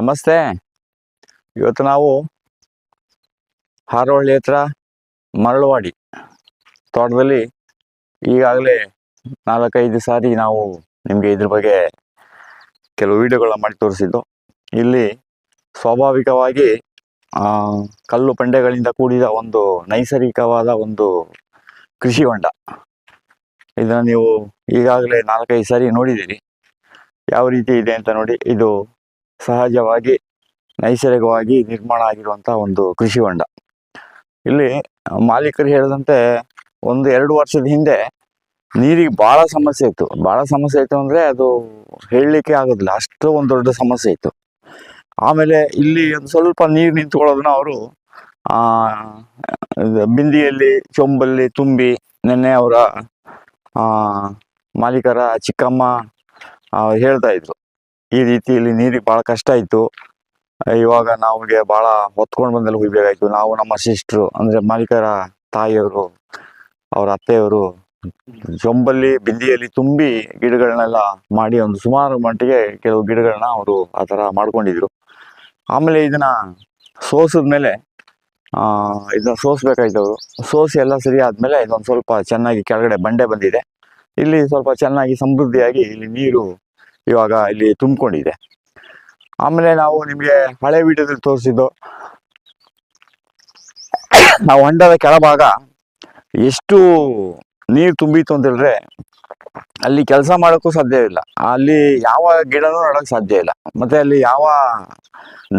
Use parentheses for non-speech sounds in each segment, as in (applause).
ನಮಸ್ತೆ. ಇವತ್ತು ನಾವು ಹಾರೋಹಳ್ಳಿ ಹತ್ರ ಮರಳವಾಡಿ ತೋಟದಲ್ಲಿ ಈಗಾಗಲೇ ನಾಲ್ಕೈದು ಸಾರಿ ನಾವು ನಿಮಗೆ ಇದ್ರ ಬಗ್ಗೆ ಕೆಲವು ವಿಡಿಯೋಗಳನ್ನ ಮಾಡಿ ತೋರಿಸಿದ್ದು. ಇಲ್ಲಿ ಸ್ವಾಭಾವಿಕವಾಗಿ ಕಲ್ಲು ಬಂಡೆಗಳಿಂದ ಕೂಡಿದ ಒಂದು ನೈಸರ್ಗಿಕವಾದ ಒಂದು ಕೃಷಿ ಹೊಂಡ. ಇದನ್ನು ನೀವು ಈಗಾಗಲೇ ನಾಲ್ಕೈದು ಸಾರಿ ನೋಡಿದ್ದೀರಿ. ಯಾವ ರೀತಿ ಇದೆ ಅಂತ ನೋಡಿ, ಇದು ಸಹಜವಾಗಿ ನೈಸರ್ಗಿಕವಾಗಿ ನಿರ್ಮಾಣ ಆಗಿರುವಂಥ ಒಂದು ಕೃಷಿ ಹೊಂಡ. ಇಲ್ಲಿ ಮಾಲೀಕರು ಹೇಳಿದಂತೆ ಒಂದು ಎರಡು ವರ್ಷದ ಹಿಂದೆ ನೀರಿಗೆ ಭಾಳ ಸಮಸ್ಯೆ ಇತ್ತು. ಭಾಳ ಸಮಸ್ಯೆ ಇತ್ತು ಅಂದರೆ ಅದು ಹೇಳಲಿಕ್ಕೆ ಆಗೋದಿಲ್ಲ. ಅಷ್ಟು ಒಂದು ದೊಡ್ಡ ಸಮಸ್ಯೆ ಇತ್ತು. ಆಮೇಲೆ ಇಲ್ಲಿ ಒಂದು ಸ್ವಲ್ಪ ನೀರು ನಿಂತ್ಕೊಳ್ಳೋದನ್ನ ಅವರು ಬಿಂದಿಯಲ್ಲಿ ಚೊಂಬಲ್ಲಿ ತುಂಬಿ ನೆನ್ನೆ ಅವರ ಮಾಲೀಕರ ಚಿಕ್ಕಮ್ಮ ಆ, ಹೇಳ್ತಾ ಇದ್ರು. ಈ ರೀತಿ ಇಲ್ಲಿ ನೀರಿಗೆ ಭಾಳ ಕಷ್ಟ ಇತ್ತು ಇವಾಗ ನಮಗೆ ಭಾಳ ಹೊತ್ಕೊಂಡು ಬಂದಲ್ಲಿ ಹೋಗ್ಬೇಕಾಯ್ತು ನಾವು ನಮ್ಮ ಸಿಸ್ಟ್ರು ಅಂದರೆ ಮಾಲೀಕರ ತಾಯಿಯವರು, ಅವರ ಅತ್ತೆಯವರು ಜೊಂಬಲ್ಲಿ ಬಿಂದಿಯಲ್ಲಿ ತುಂಬಿ ಗಿಡಗಳನ್ನೆಲ್ಲ ಮಾಡಿ ಒಂದು ಸುಮಾರು ಮಟ್ಟಿಗೆ ಕೆಲವು ಗಿಡಗಳನ್ನ ಅವರು ಆ ಥರ ಮಾಡ್ಕೊಂಡಿದ್ರು. ಆಮೇಲೆ ಇದನ್ನ ಸೋಸಿದ ಮೇಲೆ ಇದನ್ನ ಸೋಸ್ಬೇಕಾಯ್ತು ಅವರು. ಸೋಸಿ ಎಲ್ಲ ಸರಿ ಆದ್ಮೇಲೆ ಇದೊಂದು ಸ್ವಲ್ಪ ಚೆನ್ನಾಗಿ ಕೆಳಗಡೆ ಬಂಡೆ ಬಂದಿದೆ. ಇಲ್ಲಿ ಸ್ವಲ್ಪ ಚೆನ್ನಾಗಿ ಸಮೃದ್ಧಿಯಾಗಿ ಇಲ್ಲಿ ನೀರು ಇವಾಗ ಇಲ್ಲಿ ತುಂಬಿಕೊಂಡಿದೆ. ಆಮೇಲೆ ನಾವು ನಿಮಗೆ ಹಳೆ ವಿಡಿಯೋದಲ್ಲಿ ತೋರಿಸಿದ್ದು ನಾವು ಹೊಂಡದ ಕೆಳಭಾಗ ಎಷ್ಟು ನೀರು ತುಂಬಿತ್ತು ಅಂತ ಅಲ್ಲಿ ಕೆಲಸ ಮಾಡೋಕ್ಕೂ ಸಾಧ್ಯ ಇಲ್ಲ. ಅಲ್ಲಿ ಯಾವ ಗಿಡನೂ ನೋಡೋಕೆ ಸಾಧ್ಯ ಇಲ್ಲ. ಮತ್ತೆ ಅಲ್ಲಿ ಯಾವ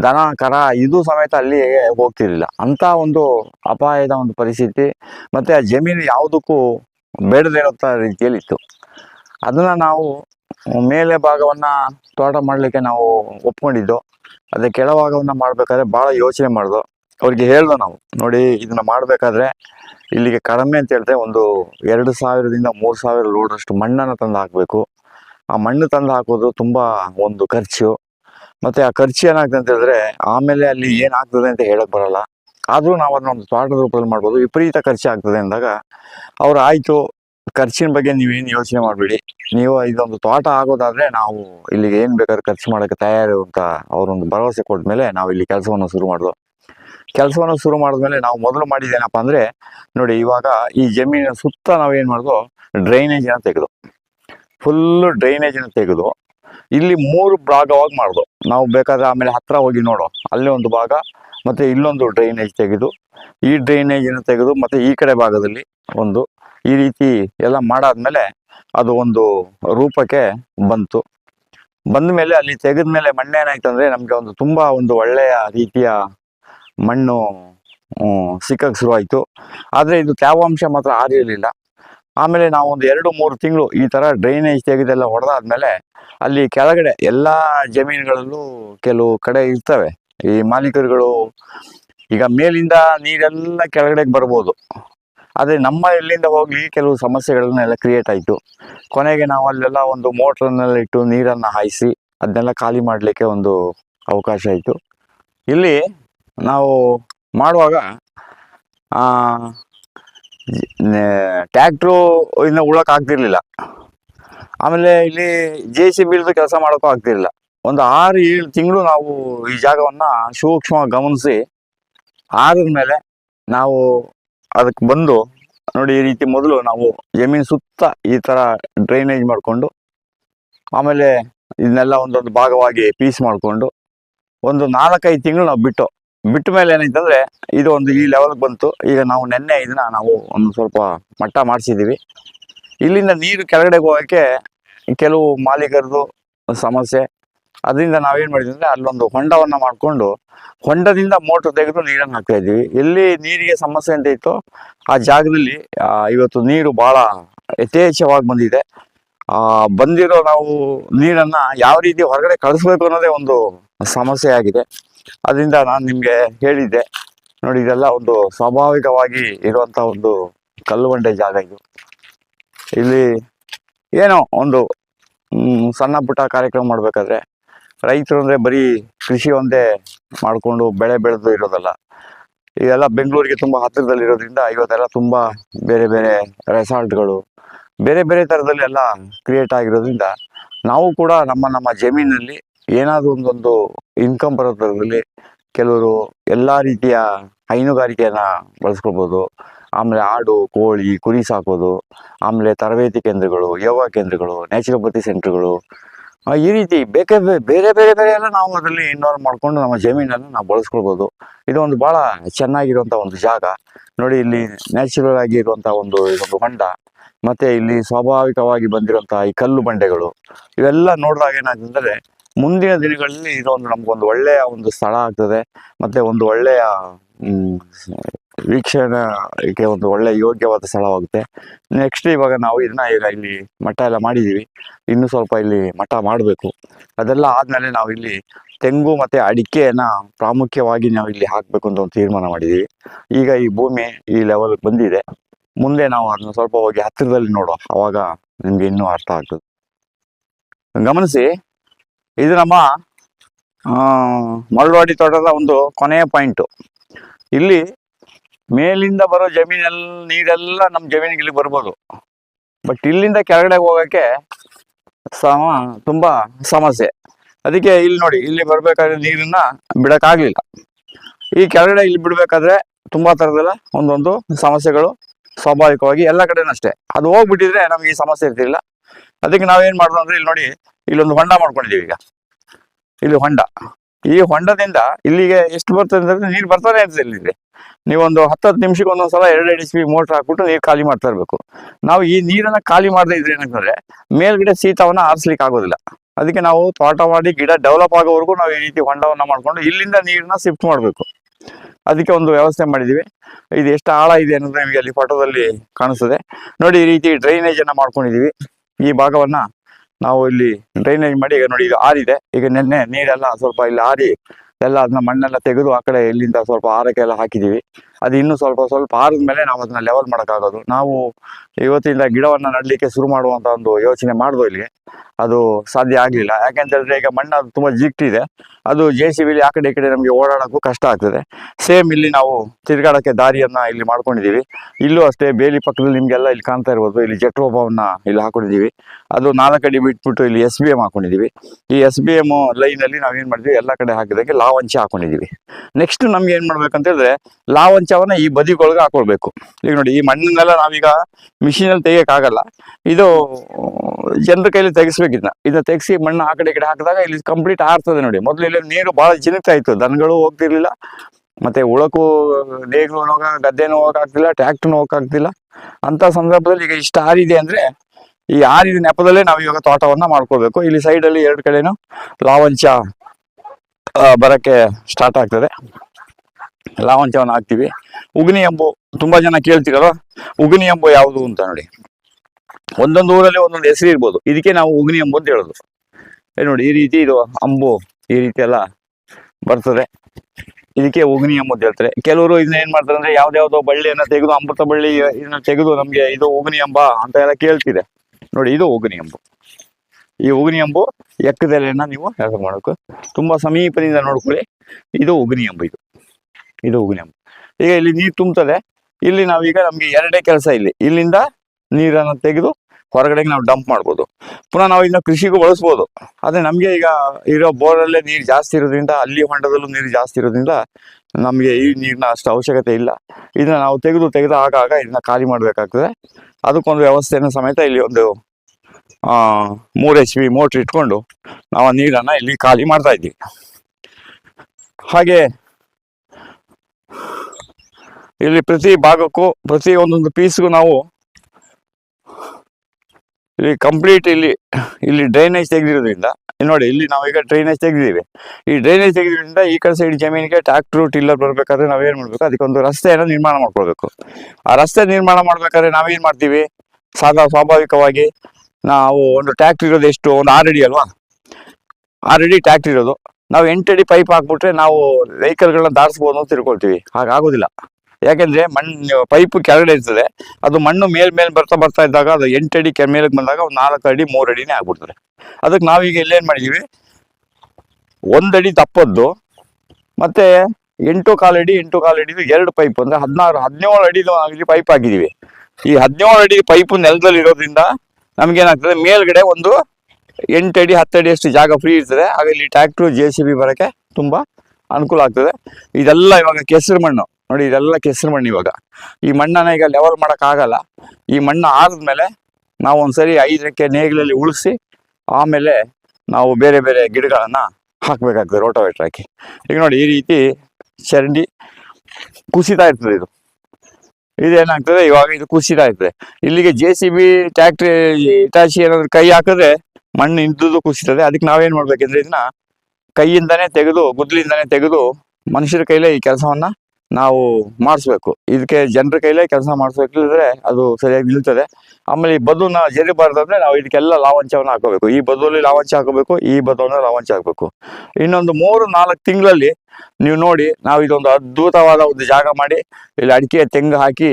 ದನ, ಕರ ಇದು ಸಮೇತ ಅಲ್ಲಿ ಹೋಗ್ತಿರ್ಲಿಲ್ಲ. ಅಂತ ಒಂದು ಅಪಾಯದ ಒಂದು ಪರಿಸ್ಥಿತಿ. ಮತ್ತೆ ಆ ಜಮೀನು ಯಾವುದಕ್ಕೂ ಬೇಡದೇ ಇರೋ ರೀತಿಯಲ್ಲಿ ಇತ್ತು ಅದನ್ನ ನಾವು ಮೇಲೆ ಭಾಗವನ್ನ ತೋಟ ಮಾಡ್ಲಿಕ್ಕೆ ನಾವು ಒಪ್ಕೊಂಡಿದ್ದು. ಅದೇ ಕೆಳಭಾಗವನ್ನ ಮಾಡ್ಬೇಕಾದ್ರೆ ಬಹಳ ಯೋಚನೆ ಮಾಡ್ದು. ಅವ್ರಿಗೆ ಹೇಳ್ದು ನಾವು, ನೋಡಿ ಇದನ್ನ ಮಾಡ್ಬೇಕಾದ್ರೆ ಇಲ್ಲಿಗೆ ಕಡಿಮೆ ಅಂತ ಹೇಳಿದ್ರೆ ಒಂದು ಎರಡು ಸಾವಿರದಿಂದ ಮೂರು ಸಾವಿರ ಲೋಡ್ರಷ್ಟು ಮಣ್ಣನ್ನು ತಂದು ಹಾಕಬೇಕು. ಆ ಮಣ್ಣು ತಂದು ಹಾಕೋದು ತುಂಬಾ ಒಂದು ಖರ್ಚು. ಮತ್ತೆ ಆ ಖರ್ಚು ಏನಾಗ್ತದೆ ಅಂತ ಹೇಳಿದ್ರೆ ಆಮೇಲೆ ಅಲ್ಲಿ ಏನಾಗ್ತದೆ ಅಂತ ಹೇಳಕ್ ಬರಲ್ಲ. ಆದ್ರೂ ನಾವು ಅದನ್ನ ಒಂದು ತೋಟದ ರೂಪದಲ್ಲಿ ಮಾಡ್ಬೋದು. ವಿಪರೀತ ಖರ್ಚು ಆಗ್ತದೆ ಅಂದಾಗ ಅವ್ರು ಆಯಿತು ಖರ್ಚಿನ ಬಗ್ಗೆ ನೀವೇನು ಯೋಚನೆ ಮಾಡಬೇಡಿ. ನೀವು ಇದೊಂದು ತೋಟ ಆಗೋದಾದ್ರೆ ನಾವು ಇಲ್ಲಿಗೆ ಏನು ಬೇಕಾದ್ರೂ ಖರ್ಚು ಮಾಡೋಕ್ಕೆ ತಯಾರು ಅಂತ ಅವರೊಂದು ಭರವಸೆ ಕೊಟ್ಟ ಮೇಲೆ ನಾವು ಇಲ್ಲಿ ಕೆಲಸವನ್ನು ಶುರು ಮಾಡಿದ್ವು ಕೆಲಸವನ್ನು ಶುರು ಮಾಡಿದ್ಮೇಲೆ ನಾವು ಮೊದಲು ಮಾಡಿದ್ದೇನಪ್ಪ ಅಂದರೆ, ನೋಡಿ ಇವಾಗ ಈ ಜಮೀನಿನ ಸುತ್ತ ನಾವೇನು ಮಾಡಿದ್ವು ಡ್ರೈನೇಜನ್ನು ತೆಗೆದು. ಫುಲ್ಲು ಡ್ರೈನೇಜನ್ನು ತೆಗೆದು ಇಲ್ಲಿ ಮೂರು ಭಾಗವಾಗಿ ಮಾಡಿದ್ವು ನಾವು ಬೇಕಾದ್ರೆ ಆಮೇಲೆ ಹತ್ರ ಹೋಗಿ ನೋಡೋ. ಅಲ್ಲಿ ಒಂದು ಭಾಗ, ಮತ್ತೆ ಇಲ್ಲೊಂದು ಡ್ರೈನೇಜ್ ತೆಗೆದು, ಈ ಡ್ರೈನೇಜನ್ನು ತೆಗೆದು, ಮತ್ತೆ ಈ ಕಡೆ ಭಾಗದಲ್ಲಿ ಒಂದು ಈ ರೀತಿ ಎಲ್ಲ ಮಾಡಾದ್ಮೇಲೆ ಅದು ಒಂದು ರೂಪಕ್ಕೆ ಬಂತು. ಬಂದ ಮೇಲೆ ಅಲ್ಲಿ ತೆಗೆದ ಮೇಲೆ ಮಣ್ಣೇನಾಯ್ತು ಅಂದ್ರೆ ನಮ್ಗೆ ಒಂದು ತುಂಬಾ ಒಂದು ಒಳ್ಳೆಯ ರೀತಿಯ ಮಣ್ಣು ಸಿಕ್ಕಕ್ಕೆ ಶುರುವಾಯಿತು. ಆದರೆ ಇದು ತ್ಯಾವಾಂಶ ಮಾತ್ರ ಆರಿರಲಿಲ್ಲ. ಆಮೇಲೆ ನಾವು ಒಂದು ಎರಡು ಮೂರು ತಿಂಗಳು ಈ ಥರ ಡ್ರೈನೇಜ್ ತೆಗೆದೆಲ್ಲ ಹೊಡೆದಾದ್ಮೇಲೆ ಅಲ್ಲಿ ಕೆಳಗಡೆ ಎಲ್ಲ ಜಮೀನುಗಳಲ್ಲೂ ಕೆಲವು ಕಡೆ ಇರ್ತವೆ. ಈ ಮಾಲೀಕರುಗಳು ಈಗ ಮೇಲಿಂದ ನೀರೆಲ್ಲ ಕೆಳಗಡೆಗೆ ಬರ್ಬೋದು. ಆದರೆ ನಮ್ಮ ಇಲ್ಲಿಂದ ಹೋಗಿ ಕೆಲವು ಸಮಸ್ಯೆಗಳನ್ನೆಲ್ಲ ಕ್ರಿಯೇಟ್ ಆಯಿತು. ಕೊನೆಗೆ ನಾವು ಅಲ್ಲೆಲ್ಲ ಒಂದು ಮೋಟ್ರನ್ನೆಲ್ಲ ಇಟ್ಟು ನೀರನ್ನು ಹಾಯಿಸಿ ಅದನ್ನೆಲ್ಲ ಖಾಲಿ ಮಾಡಲಿಕ್ಕೆ ಒಂದು ಅವಕಾಶ ಆಯಿತು. ಇಲ್ಲಿ ನಾವು ಮಾಡುವಾಗ ಟ್ಯಾಕ್ಟ್ರು ಇನ್ನು ಉಳಕ್ಕಾಗ್ತಿರ್ಲಿಲ್ಲ ಆಮೇಲೆ ಇಲ್ಲಿ ಜೆ ಸಿ ಬಿಲ್ದು ಕೆಲಸ ಮಾಡೋಕ್ಕೂ ಆಗ್ತಿರ್ಲಿಲ್ಲ. ಒಂದು ಆರು ಏಳು ತಿಂಗಳು ನಾವು ಈ ಜಾಗವನ್ನು ಸೂಕ್ಷ್ಮವಾಗಿ ಗಮನಿಸಿ ಆದ್ಮೇಲೆ ನಾವು ಅದಕ್ಕೆ ಬಂದು ನೋಡಿ ಈ ರೀತಿ ಮೊದಲು ನಾವು ಜಮೀನು ಸುತ್ತ ಈ ತರ ಡ್ರೈನೇಜ್ ಮಾಡಿಕೊಂಡು, ಆಮೇಲೆ ಇದನ್ನೆಲ್ಲ ಒಂದೊಂದು ಭಾಗವಾಗಿ ಪೀಸ್ ಮಾಡಿಕೊಂಡು, ಒಂದು ನಾಲ್ಕೈದು ತಿಂಗಳು ನಾವು ಬಿಟ್ಟು, ಬಿಟ್ಟ ಮೇಲೆ ಏನಾಯ್ತಂದ್ರೆ ಇದು ಒಂದು ಈ ಲೆವೆಲ್ಗೆ ಬಂತು. ಈಗ ನಾವು ನೆನ್ನೆ ಇದನ್ನ ನಾವು ಒಂದು ಸ್ವಲ್ಪ ಮಟ್ಟ ಮಾಡಿಸಿದ್ದೀವಿ ಇಲ್ಲಿಂದ ನೀರು ಕೆಳಗಡೆ ಹೋಗೋಕ್ಕೆ ಕೆಲವು ಮಾಲೀಕರದು ಸಮಸ್ಯೆ ಅದರಿಂದ ನಾವೇನ್ ಮಾಡಿದ್ವಿ ಅಂದ್ರೆ ಅಲ್ಲೊಂದು ಹೊಂಡವನ್ನ ಮಾಡಿಕೊಂಡು ಹೊಂಡದಿಂದ ಮೋಟರ್ ತೆಗೆದು ನೀರನ್ನು ಹಾಕ್ತಾ ಇದ್ವಿ. ಎಲ್ಲಿ ನೀರಿಗೆ ಸಮಸ್ಯೆ ಅಂತ ಇತ್ತು ಆ ಜಾಗದಲ್ಲಿ ಇವತ್ತು ನೀರು ಬಹಳ ಯಥೇಚ್ಛವಾಗಿ ಬಂದಿದೆ. ಆ, ಬಂದಿರೋ ನಾವು ನೀರನ್ನ ಯಾವ ರೀತಿ ಹೊರಗಡೆ ಕಳಿಸ್ಬೇಕು ಅನ್ನೋದೇ ಒಂದು ಸಮಸ್ಯೆ ಆಗಿದೆ. ಅದರಿಂದ ನಾನು ನಿಮ್ಗೆ ಹೇಳಿದ್ದೆ. ನೋಡಿ, ಇದೆಲ್ಲ ಒಂದು ಸ್ವಾಭಾವಿಕವಾಗಿ ಇರುವಂತ ಒಂದು ಕಲ್ಲು ಬಂಡೆ ಜಾಗ ಇದು. ಇಲ್ಲಿ ಏನೋ ಒಂದು ಸಣ್ಣ ಪುಟ್ಟ ಕಾರ್ಯಕ್ರಮ ಮಾಡಬೇಕಾದ್ರೆ ರೈತರು ಅಂದರೆ ಬರೀ ಕೃಷಿ ಒಂದೇ ಮಾಡಿಕೊಂಡು ಬೆಳೆ ಬೆಳೆದು ಇರೋದಲ್ಲ. ಇದೆಲ್ಲ ಬೆಂಗಳೂರಿಗೆ ತುಂಬ ಹತ್ತಿರದಲ್ಲಿ ಇರೋದ್ರಿಂದ ಇವತ್ತೆಲ್ಲ ತುಂಬ ಬೇರೆ ಬೇರೆ ರೆಸಾರ್ಟ್ಗಳು ಬೇರೆ ಬೇರೆ ಥರದಲ್ಲಿ ಎಲ್ಲ ಕ್ರಿಯೇಟ್ ಆಗಿರೋದ್ರಿಂದ ನಾವು ಕೂಡ ನಮ್ಮ ನಮ್ಮ ಜಮೀನಲ್ಲಿ ಏನಾದರೂ ಒಂದೊಂದು ಇನ್ಕಮ್ ಬರೋ ಥರದಲ್ಲಿ ಕೆಲವರು ಎಲ್ಲ ರೀತಿಯ ಹೈನುಗಾರಿಕೆಯನ್ನ ಬಳಸ್ಕೊಳ್ಬೋದು. ಆಮೇಲೆ ಆಡು, ಕೋಳಿ, ಕುರಿ ಸಾಕೋದು, ಆಮೇಲೆ ತರಬೇತಿ ಕೇಂದ್ರಗಳು, ಯೋಗ ಕೇಂದ್ರಗಳು ನ್ಯಾಚುರೋಪತಿ ಸೆಂಟರ್ಗಳು ಈ ರೀತಿ ಬೇಕೇ ಬೇರೆ ಬೇರೆ ಬೇರೆ ಎಲ್ಲ ನಾವು ಅದರಲ್ಲಿ ಇನ್ವಾಲ್ವ್ ಮಾಡ್ಕೊಂಡು ನಮ್ಮ ಜಮೀನನ್ನು ನಾವು ಬಳಸ್ಕೊಳ್ಬೋದು. ಇದು ಒಂದು ಬಹಳ ಚೆನ್ನಾಗಿರುವಂಥ ಒಂದು ಜಾಗ. ನೋಡಿ, ಇಲ್ಲಿ ನ್ಯಾಚುರಲ್ ಆಗಿ ಆಗಿರುವಂಥ ಒಂದು, ಇದೊಂದು ಹೊಂಡ. ಮತ್ತೆ ಇಲ್ಲಿ ಸ್ವಾಭಾವಿಕವಾಗಿ ಬಂದಿರುವಂತಹ ಈ ಕಲ್ಲು ಬಂಡೆಗಳು. ಇವೆಲ್ಲ ನೋಡಿದಾಗ ಏನಾಗ್ತದೆ, ಮುಂದಿನ ದಿನಗಳಲ್ಲಿ ಇದೊಂದು ನಮಗೊಂದು ಒಳ್ಳೆಯ ಒಂದು ಸ್ಥಳ ಆಗ್ತದೆ. ಮತ್ತೆ ಒಂದು ಒಳ್ಳೆಯ ವೀಕ್ಷಣೆಗೆ ಒಂದು ಒಳ್ಳೆ ಯೋಗ್ಯವಾದ ಸ್ಥಳವಾಗುತ್ತೆ. ನೆಕ್ಸ್ಟ್ ಇವಾಗ ನಾವು ಇದನ್ನ ಈಗ ಇಲ್ಲಿ ಮಠ ಎಲ್ಲ ಮಾಡಿದೀವಿ. ಇನ್ನು ಸ್ವಲ್ಪ ಇಲ್ಲಿ ಮಠ ಮಾಡಬೇಕು. ಅದೆಲ್ಲ ಆದ್ಮೇಲೆ ನಾವು ಇಲ್ಲಿ ತೆಂಗು ಮತ್ತೆ ಅಡಿಕೆಯನ್ನ ಪ್ರಾಮುಖ್ಯವಾಗಿ ನಾವು ಇಲ್ಲಿ ಹಾಕ್ಬೇಕು ಅಂತ ಒಂದು ತೀರ್ಮಾನ ಮಾಡಿದೀವಿ. ಈಗ ಈ ಭೂಮಿ ಈ ಲೆವೆಲ್ ಬಂದಿದೆ. ಮುಂದೆ ನಾವು ಅದನ್ನ ಸ್ವಲ್ಪ ಹೋಗಿ ಹತ್ತಿರದಲ್ಲಿ ನೋಡೋ ಅವಾಗ ನಿಮ್ಗೆ ಇನ್ನೂ ಅರ್ಥ ಆಗ್ತದೆ. ಗಮನಿಸಿ, ಇದು ನಮ್ಮ ಮರಳ್ವಾಡಿ ತೋಟದ ಒಂದು ಕೊನೆಯ ಪಾಯಿಂಟು ಇಲ್ಲಿ ಮೇಲಿಂದ ಬರೋ ಜಮೀನೆಲ್ಲ ನೀರೆಲ್ಲ ನಮ್ಮ ಜಮೀನಿಗೆ ಇಲ್ಲಿ ಬರ್ಬೋದು. ಬಟ್ ಇಲ್ಲಿಂದ ಕೆಳಗಡೆ ಹೋಗಕ್ಕೆ ಸಮ, ತುಂಬಾ ಸಮಸ್ಯೆ. ಅದಕ್ಕೆ ಇಲ್ಲಿ ನೋಡಿ, ಇಲ್ಲಿ ಬರ್ಬೇಕಾದ್ರೆ ನೀರನ್ನ ಬಿಡೋಕ್ಕಾಗಲಿಲ್ಲ. ಈ ಕೆಳಗಡೆ ಇಲ್ಲಿ ಬಿಡಬೇಕಾದ್ರೆ ತುಂಬಾ ಥರದೆಲ್ಲ ಒಂದೊಂದು ಸಮಸ್ಯೆಗಳು ಸ್ವಾಭಾವಿಕವಾಗಿ ಎಲ್ಲ ಕಡೆನೂ ಅಷ್ಟೇ. ಅದು ಹೋಗ್ಬಿಟ್ಟಿದ್ರೆ ನಮ್ಗೆ ಈ ಸಮಸ್ಯೆ ಇರ್ತಿಲ್ಲ ಅದಕ್ಕೆ ನಾವೇನ್ ಮಾಡೋದು ಅಂದ್ರೆ ಇಲ್ಲಿ ನೋಡಿ, ಇಲ್ಲೊಂದು ಹೊಂಡ ಮಾಡ್ಕೊಂಡಿದ್ದೀವಿ ಈಗ. ಇಲ್ಲಿ ಹೊಂಡ. ಈ ಹೊಂಡದಿಂದ ಇಲ್ಲಿಗೆ ಎಷ್ಟು ಬರ್ತದೆ ಅಂದ್ರೆ ನೀರು ಬರ್ತಾನೆ ಇರ್ತದೆ ಇಲ್ಲಿ ನೀವೊಂದು ಹತ್ತತ್ತು ನಿಮಿಷಕ್ಕೆ ಒಂದೊಂದ್ಸಲ ಎರಡು ಎಚ್ ಪಿ ಮೋಟರ್ ಹಾಕ್ಬಿಟ್ಟು ನೀರು ಖಾಲಿ ಮಾಡ್ತಾ ಇರಬೇಕು. ನಾವು ಈ ನೀರನ್ನ ಖಾಲಿ ಮಾಡದೇ ಇದ್ರೆ ಏನಂತಂದ್ರೆ ಮೇಲ್ಗಡೆ ಶೀತವನ್ನ ಆರಿಸ್ಲಿಕ್ಕೆ ಆಗೋದಿಲ್ಲ. ಅದಕ್ಕೆ ನಾವು ತೋಟ ಮಾಡಿ ಗಿಡ ಡೆವಲಪ್ ಆಗೋವರೆಗೂ ನಾವು ಈ ರೀತಿ ಹೊಂಡವನ್ನ ಮಾಡ್ಕೊಂಡು ಇಲ್ಲಿಂದ ನೀರನ್ನ ಶಿಫ್ಟ್ ಮಾಡಬೇಕು. ಅದಕ್ಕೆ ಒಂದು ವ್ಯವಸ್ಥೆ ಮಾಡಿದೀವಿ ಇದು ಎಷ್ಟು ಆಳ ಇದೆ ಅನ್ನೋದು ನಿಮಗೆ ಅಲ್ಲಿ ಫೋಟೋದಲ್ಲಿ ಕಾಣಿಸ್ತದೆ. ನೋಡಿ ಈ ರೀತಿ ಡ್ರೈನೇಜ್ ಅನ್ನ ಮಾಡ್ಕೊಂಡಿದೀವಿ ಈ ಭಾಗವನ್ನ ನಾವು ಇಲ್ಲಿ ಡ್ರೈನೇಜ್ ಮಾಡಿ ಈಗ ನೋಡಿ ಈಗ ಆರಿದೆ. ಈಗ ನಿನ್ನೆ ನೀರೆಲ್ಲ ಸ್ವಲ್ಪ ಇಲ್ಲಿ ಆರಿ ಎಲ್ಲ ಅದನ್ನ ಮಣ್ಣೆಲ್ಲ ತೆಗೆದು ಆ ಕಡೆ ಇಲ್ಲಿಂದ ಸ್ವಲ್ಪ ಆರಕ್ಕೆ ಎಲ್ಲ ಹಾಕಿದೀವಿ. ಅದು ಇನ್ನೂ ಸ್ವಲ್ಪ ಸ್ವಲ್ಪ ಆರಿದ ಮೇಲೆ ನಾವು ಅದನ್ನ ಲೆವೆಲ್ ಮಾಡೋಕ್ಕಾಗೋದು. ನಾವು ಇವತ್ತಿಂದ ಗಿಡವನ್ನ ನಡಲಿಕ್ಕೆ ಶುರು ಮಾಡುವಂತ ಒಂದು ಯೋಚನೆ ಮಾಡ್ದು ಇಲ್ಲಿ. ಅದು ಸಾಧ್ಯ ಆಗ್ಲಿಲ್ಲ. ಯಾಕೆಂತ ಹೇಳಿದ್ರೆ ಈಗ ಮಣ್ಣು ಅದು ತುಂಬಾ ಇದೆ. ಅದು ಜೆ ಸಿ ಬಿಲಿ ಆ ಕಡೆ ಈ ಕಡೆ ನಮಗೆ ಓಡಾಡಕ್ಕೂ ಕಷ್ಟ ಆಗ್ತದೆ. ಸೇಮ್ ಇಲ್ಲಿ ನಾವು ತಿರ್ಗಾಡಕ್ಕೆ ದಾರಿಯನ್ನ ಇಲ್ಲಿ ಮಾಡ್ಕೊಂಡಿದೀವಿ ಇಲ್ಲೂ ಅಷ್ಟೇ ಬೇಲಿ ಪಕ್ಕದಲ್ಲಿ ನಿಮಗೆಲ್ಲ ಇಲ್ಲಿ ಕಾಣ್ತಾ ಇರ್ಬೋದು. ಇಲ್ಲಿ ಜಟ್ರೋಬವನ್ನ ಇಲ್ಲಿ ಹಾಕೊಂಡಿದೀವಿ ಅದು ನಾಲ್ಕು ಅಡಿ ಬಿಟ್ಬಿಟ್ಟು ಇಲ್ಲಿ ಎಸ್ ಬಿ ಎಂ ಹಾಕೊಂಡಿದೀವಿ ಈ ಎಸ್ ಬಿ ಎಂ ಲೈನ್ ಅಲ್ಲಿ ನಾವೇನ್ ಮಾಡಿದ್ವಿ? ಎಲ್ಲ ಕಡೆ ಹಾಕಿದಾಗ ಲಾವಂಚಿ ಹಾಕೊಂಡಿದೀವಿ ನೆಕ್ಸ್ಟ್ ನಮ್ಗೆ ಏನ್ ಮಾಡ್ಬೇಕಂತ ಹೇಳಿದ್ರೆ ಲಾವಂಚವನ್ನ ಈ ಬದಿಗೊಳಗೆ ಹಾಕೊಳ್ಬೇಕು. ಈಗ ನೋಡಿ, ಈ ಮಣ್ಣನ್ನೆಲ್ಲ ನಾವೀಗ ಮಿಷಿನ್ ಅಲ್ಲಿ ತೆಗಿಯಕ್ ಆಗಲ್ಲ ಇದು, ಜನರ ಕೈಲಿ ತೆಗಿಸ್ಬೇಕು ಇದನ್ನ. ಇದನ್ನ ತೆಗಿಸಿ ಮಣ್ಣು ಆ ಕಡೆ ಕಡೆ ಹಾಕಿದಾಗ ಇಲ್ಲಿ ಕಂಪ್ಲೀಟ್ ಆರ್ತದೆ ನೋಡಿ. ಮೊದಲು ಇಲ್ಲಿ ನೀರು ಬಹಳ ಜಿನುಗ್ತಾ ಇತ್ತು ದನಗಳು ಹೋಗ್ತಿರ್ಲಿಲ್ಲ. ಮತ್ತೆ ಉಳಕು ನೇಗ್ಲು ಹೋಗ ಗದ್ದೆನೂ ಹೋಗಕ್ಕಾಗ್ತಿಲ್ಲ ಟ್ರ್ಯಾಕ್ಟರ್ನು ಹೋಗಕ್ಕಾಗ್ತಿಲ್ಲ ಅಂತ ಸಂದರ್ಭದಲ್ಲಿ ಈಗ ಇಷ್ಟ ಆರಿದೆ ಅಂದ್ರೆ, ಈ ಆರಿದ ನೆಪದಲ್ಲೇ ನಾವು ಇವಾಗ ತೋಟವನ್ನ ಮಾಡ್ಕೋಬೇಕು ಇಲ್ಲಿ ಸೈಡ್ ಅಲ್ಲಿ ಎರಡು ಕಡೆನೂ ಲಾವಂಚ ಬರಕ್ಕೆ ಸ್ಟಾರ್ಟ್ ಆಗ್ತದೆ. ಲಾವಂಚವನ್ನ ಹಾಕ್ತೀವಿ. ಉಗ್ನಿ ಎಂಬು ತುಂಬಾ ಜನ ಕೇಳ್ತೀರಲ್ಲ ಉಗ್ನಿ ಎಂಬು ಯಾವುದು ಅಂತ ನೋಡಿ. ಒಂದೊಂದು ಊರಲ್ಲಿ ಒಂದೊಂದು ಹೆಸರು ಇರ್ಬೋದು. ಇದಕ್ಕೆ ನಾವು ಉಗ್ನಿ ಎಂಬು ಅಂತ ಹೇಳೋದು. ನೋಡಿ, ಈ ರೀತಿ ಇದು ಅಂಬು ಈ ರೀತಿ ಎಲ್ಲ ಬರ್ತದೆ. ಇದಕ್ಕೆ ಉಗ್ನಿ ಎಂಬು ಅಂತ ಹೇಳ್ತಾರೆ. ಕೆಲವರು ಇದನ್ನ ಏನ್ ಮಾಡ್ತಾರೆ ಅಂದ್ರೆ ಯಾವ್ದಾವ್ದೋ ಬಳ್ಳಿಯನ್ನ ತೆಗೆದು ಅಮೃತ ಬಳ್ಳಿ ಇದನ್ನ ತೆಗೆದು ನಮ್ಗೆ ಇದು ಉಗ್ನಿ ಎಂಬ ಅಂತ ಎಲ್ಲ ಕೇಳ್ತಿದೆ. ನೋಡಿ, ಇದು ಉಗ್ನಿ ಎಂಬು. ಈ ಉಗ್ನಿ ಎಂಬು ಎಕ್ಕದೆಲೆಯನ್ನ ನೀವು ಕೆಲಸ ಮಾಡಬೇಕು ತುಂಬಾ ಸಮೀಪದಿಂದ ನೋಡ್ಕೊಳ್ಳಿ. ಇದು ಉಗ್ನಿ ಎಂಬು ಇದು. ಇದು ಈಗ ಇಲ್ಲಿ ನೀರು ತುಂಬುತ್ತದೆ. ಇಲ್ಲಿ ನಾವೀಗ ನಮ್ಗೆ ಎರಡೇ ಕೆಲಸ ಇಲ್ಲಿ. ಇಲ್ಲಿಂದ ನೀರನ್ನು ತೆಗೆದು ಹೊರಗಡೆಗೆ ನಾವು ಡಂಪ್ ಮಾಡ್ಬೋದು. ಪುನಃ ನಾವು ಇನ್ನು ಕೃಷಿಗೂ ಬಳಸ್ಬೋದು. ಆದರೆ ನಮಗೆ ಈಗ ಇರೋ ಬೋರಲ್ಲೇ ನೀರು ಜಾಸ್ತಿ ಇರೋದ್ರಿಂದ ಅಲ್ಲಿ ಹೊಂಡದಲ್ಲೂ ನೀರು ಜಾಸ್ತಿ ಇರೋದ್ರಿಂದ ನಮಗೆ ಈ ನೀರಿನ ಅಷ್ಟು ಅವಶ್ಯಕತೆ ಇಲ್ಲ. ಇದನ್ನ ನಾವು ತೆಗೆದು ತೆಗೆದು ಆಗಾಗ ಇದನ್ನ ಖಾಲಿ ಮಾಡಬೇಕಾಗ್ತದೆ. ಅದಕ್ಕೊಂದು ವ್ಯವಸ್ಥೆಯನ್ನು ಸಮೇತ ಇಲ್ಲಿ ಒಂದು ಮೂರು ಎಚ್ ಪಿ ಮೋಟ್ರ್ ಇಟ್ಕೊಂಡು ನಾವು ನೀರನ್ನ ಇಲ್ಲಿ ಖಾಲಿ ಮಾಡ್ತಾ ಇದ್ದೀವಿ. ಹಾಗೆ ಇಲ್ಲಿ ಪ್ರತಿ ಭಾಗಕ್ಕೂ, ಪ್ರತಿ ಒಂದೊಂದು ಪೀಸ್ಗೂ ನಾವು ಇಲ್ಲಿ ಕಂಪ್ಲೀಟ್ ಇಲ್ಲಿ ಇಲ್ಲಿ ಡ್ರೈನೇಜ್ ತೆಗೆದಿರೋದ್ರಿಂದ ನೋಡಿ, ಇಲ್ಲಿ ನಾವೀಗ ಡ್ರೈನೇಜ್ ತೆಗೆದಿದ್ದೀವಿ. ಈ ಡ್ರೈನೇಜ್ ತೆಗೆದ್ರಿಂದ ಈ ಕಡೆ ಸೈಡ್ ಜಮೀನಿಗೆ ಟ್ರ್ಯಾಕ್ಟ್ರು ಟಿಲ್ಲರ್ ಬರ್ಬೇಕಾದ್ರೆ ನಾವೇನು ಮಾಡ್ಬೇಕು? ಅದಕ್ಕೊಂದು ರಸ್ತೆಯನ್ನು ನಿರ್ಮಾಣ ಮಾಡ್ಕೊಳ್ಬೇಕು. ಆ ರಸ್ತೆ ನಿರ್ಮಾಣ ಮಾಡಬೇಕಾದ್ರೆ ನಾವೇನು ಮಾಡ್ತೀವಿ? ಸಾದಾ ಸ್ವಾಭಾವಿಕವಾಗಿ ನಾವು ಒಂದು ಟ್ರ್ಯಾಕ್ಟರ್ ಇರೋದು ಎಷ್ಟು? ಒಂದು ಆರ್ ಅಡಿ ಅಲ್ವಾ? ಆರ್ ಅಡಿ ಟ್ರ್ಯಾಕ್ಟರ್ ಇರೋದು. ನಾವು ಎಂಟಡಿ ಪೈಪ್ ಹಾಕ್ಬಿಟ್ರೆ ನಾವು ವೆಹಿಕಲ್ಗಳನ್ನ ದಾರಿಸ್ಬೋದು ಅಂತ ತಿಳ್ಕೊಳ್ತೀವಿ. ಹಾಗಾಗೋದಿಲ್ಲ. ಯಾಕೆಂದ್ರೆ ಮಣ್ಣು ಪೈಪ್ ಕೆಳಗಡೆ ಇರ್ತದೆ. ಅದು ಮಣ್ಣು ಮೇಲ್ ಬರ್ತಾ ಬರ್ತಾ ಇದ್ದಾಗ ಅದು ಎಂಟಡಿ ಕೆ ಮೇಲಕ್ಕೆ ಬಂದಾಗ ಒಂದು ನಾಲ್ಕು ಅಡಿ, ಮೂರು ಅಡಿನೇ ಆಗ್ಬಿಡ್ತಾರೆ ಅದಕ್ಕೆ ನಾವೀಗ ಏನ್ ಮಾಡಿದೀವಿ? ಒಂದಡಿ ತಪ್ಪದ್ದು. ಮತ್ತೆ ಎಂಟು ಕಾಲು ಅಡಿ, ಎಂಟು ಕಾಲು ಅಡಿದು ಎರಡು ಪೈಪ್ ಅಂದ್ರೆ ಹದಿನಾರು, ಹದಿನೇಳು ಅಡಿದು ಆಗಲಿ ಪೈಪ್ ಹಾಕಿದ್ದೀವಿ ಈ ಹದಿನೇಳು ಅಡಿ ಪೈಪ್ ನೆಲದಲ್ಲಿ ಇರೋದ್ರಿಂದ ನಮ್ಗೇನಾಗ್ತದೆ? ಮೇಲ್ಗಡೆ ಒಂದು ಎಂಟು ಅಡಿ, ಹತ್ತು ಅಡಿ ಅಷ್ಟು ಜಾಗ ಫ್ರೀ ಇರ್ತದೆ. ಆಗ ಇಲ್ಲಿ ಟ್ರ್ಯಾಕ್ಟ್ರು ಜೆ ಸಿ ಬಿ ಬರೋಕ್ಕೆ ತುಂಬ ಅನುಕೂಲ ಆಗ್ತದೆ. ಇದೆಲ್ಲ ಇವಾಗ ಕೆಸರು ಮಣ್ಣು. ನೋಡಿ, ಇದೆಲ್ಲ ಕೆಸರು ಮಣ್ಣು ಇವಾಗ. ಈ ಮಣ್ಣನ್ನ ಈಗ ಲೆವೆಲ್ ಮಾಡೋಕ್ಕಾಗಲ್ಲ ಈ ಮಣ್ಣು ಆದ್ಮೇಲೆ ನಾವು ಒಂದ್ಸರಿ ಐದಕ್ಕೆ ನೇಗಿಲಲ್ಲಿ ಉಳಿಸಿ, ಆಮೇಲೆ ನಾವು ಬೇರೆ ಬೇರೆ ಗಿಡಗಳನ್ನು ಹಾಕಬೇಕಾಗ್ತದೆ ರೋಟೋವೇಟ್ರ್ ಹಾಕಿ. ಈಗ ನೋಡಿ, ಈ ರೀತಿ ಚರಂಡಿ ಕುಸಿತಾ ಇರ್ತದೆ ಇದು. ಇದೇನಾಗ್ತದೆ, ಇವಾಗ ಇದು ಕುಸಿತಾ ಇರ್ತದೆ. ಇಲ್ಲಿಗೆ J C B tractor Hitachi ಏನಾದ್ರು ಕೈ ಹಾಕಿದ್ರೆ ಮಣ್ಣು ಇದ್ದುದು ಕುಸಿತದೆ. ಅದಕ್ಕೆ ನಾವೇನ್ ಮಾಡ್ಬೇಕಂದ್ರೆ ಇದನ್ನ ಕೈಯಿಂದಾನೇ ತೆಗೆದು ಗುದ್ಲಿಂದಾನೇ ತೆಗೆದು ಮನುಷ್ಯರ ಕೈಲೇ ಈ ಕೆಲಸವನ್ನ ನಾವು ಮಾಡಿಸ್ಬೇಕು. ಇದಕ್ಕೆ ಜನರ ಕೈಲೇ ಕೆಲಸ ಮಾಡಿಸ್ಬೇಕಿಲ್ಲದ್ರೆ ಅದು ಸರಿಯಾಗಿ ನಿಲ್ತದೆ. ಆಮೇಲೆ ಈ ಬದುನ ಜರಿಬಾರ್ದಂದ್ರೆ ನಾವು ಇದಕ್ಕೆಲ್ಲ ಲಾವಂಚವನ್ನ ಹಾಕೋಬೇಕು ಈ ಬದುವಲ್ಲಿ ಲಾವಂಚ ಹಾಕೋಬೇಕು, ಈ ಬದುವನ್ನ ಲಾವಂಚ ಹಾಕಬೇಕು. ಇನ್ನೊಂದು ಮೂರು, ನಾಲ್ಕು ತಿಂಗಳಲ್ಲಿ ನೀವು ನೋಡಿ, ನಾವು ಇದೊಂದು ಅದ್ಭುತವಾದ ಒಂದು ಜಾಗ ಮಾಡಿ, ಇಲ್ಲಿ ಅಡಿಕೆ ತೆಂಗು ಹಾಕಿ